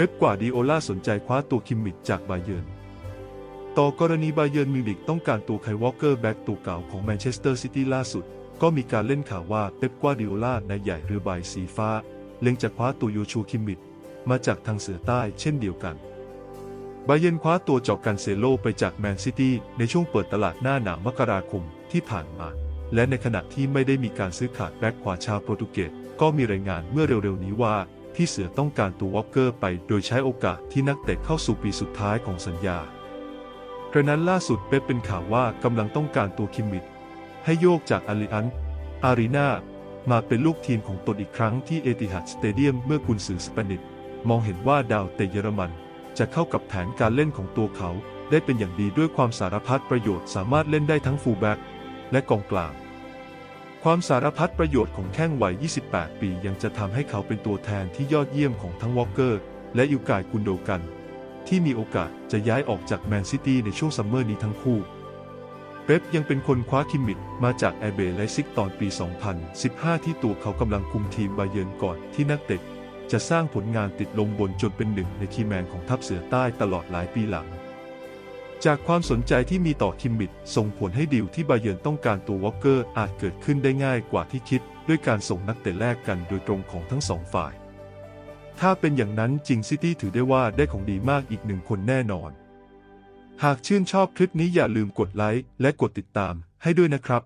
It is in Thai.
เป๊ปกวาดิโอลาสนใจคว้าตัวคิมมิชจากบาเยิร์นต่อกรณีบาเยิร์นมิวนิกต้องการตัวไคลวอลเกอร์แบ็กตัวเก่าของแมนเชสเตอร์ซิตี้ล่าสุด ก็มีการเล่นข่าวว่าเป๊ปกวาดิโอลานายใหญ่เรือใบสีฟ้า เล็งจะคว้าตัวโยชูคิมมิชมาจากทางเสือใต้เช่นเดียวกันบาเยิร์นคว้าตัวจอกกันเซโลไปจากแมนซิตี้ในช่วงเปิดตลาดหน้าหนาวมกราคมที่ผ่านมา และในขณะที่ไม่ได้มีการซื้อขาดแบ็กขวาชาวโปรตุเกสก็มีรายงานเมื่อเร็วๆนี้ว่า ที่เสือต้องการตัววอลเกอร์ไปโดยใช้โอกาสที่นักเตะเข้าสู่ปีสุดท้ายของสัญญากระนั้นล่าสุดเป๊ปเป็นข่าวว่ากำลังต้องการตัวคิมมิดให้โยกจากอาริอันอารีนามาเป็นลูกทีมของตนอีกครั้งที่เอติฮัดสเตเดียมเมื่อกุนซือสเปนิชมองเห็นว่าดาวเตะเยอรมัน จะเข้ากับแผนการเล่นของตัวเขา ได้เป็นอย่างดีด้วยความสารพัดประโยชน์สามารถเล่นได้ทั้งฟูลแบ็กและกองกลาง ความสารพัดประโยชน์ของแข้งวัย 28 ปียังจะทำให้เขาเป็นตัวแทนที่ยอดเยี่ยมของทั้งวอลเกอร์ และอิวกายกุนโดกัน ที่มีโอกาสจะย้ายออกจากแมนซิตี้ในช่วงซัมเมอร์นี้ทั้งคู่เป๊ปยังเป็นคนคว้าคิมมิดมาจากแอเบไลซิกตอนปี 2015 ที่ตัวเขากำลังคุมทีมบาเยิร์นก่อนที่นักเตะจะสร้างผลงานติดลมบนจนเป็นหนึ่งในคีแมนของทัพเสือใต้ตลอดหลายปีหลัง จากความสนใจที่มีต่อคิมมิดส่งผลให้ดิวที่บาเยิร์นต้องการตัววอลเกอร์อาจเกิดขึ้นได้ง่ายกว่าที่คิด ด้วยการส่งนักเตะแลกกันโดยตรงของทั้งสองฝ่าย ถ้าเป็นอย่างนั้นจริงซิตี้ถือได้ว่าได้ของดีมากอีกหนึ่งคนแน่นอน หากชื่นชอบคลิปนี้อย่าลืมกดไลค์และกดติดตามให้ด้วยนะครับ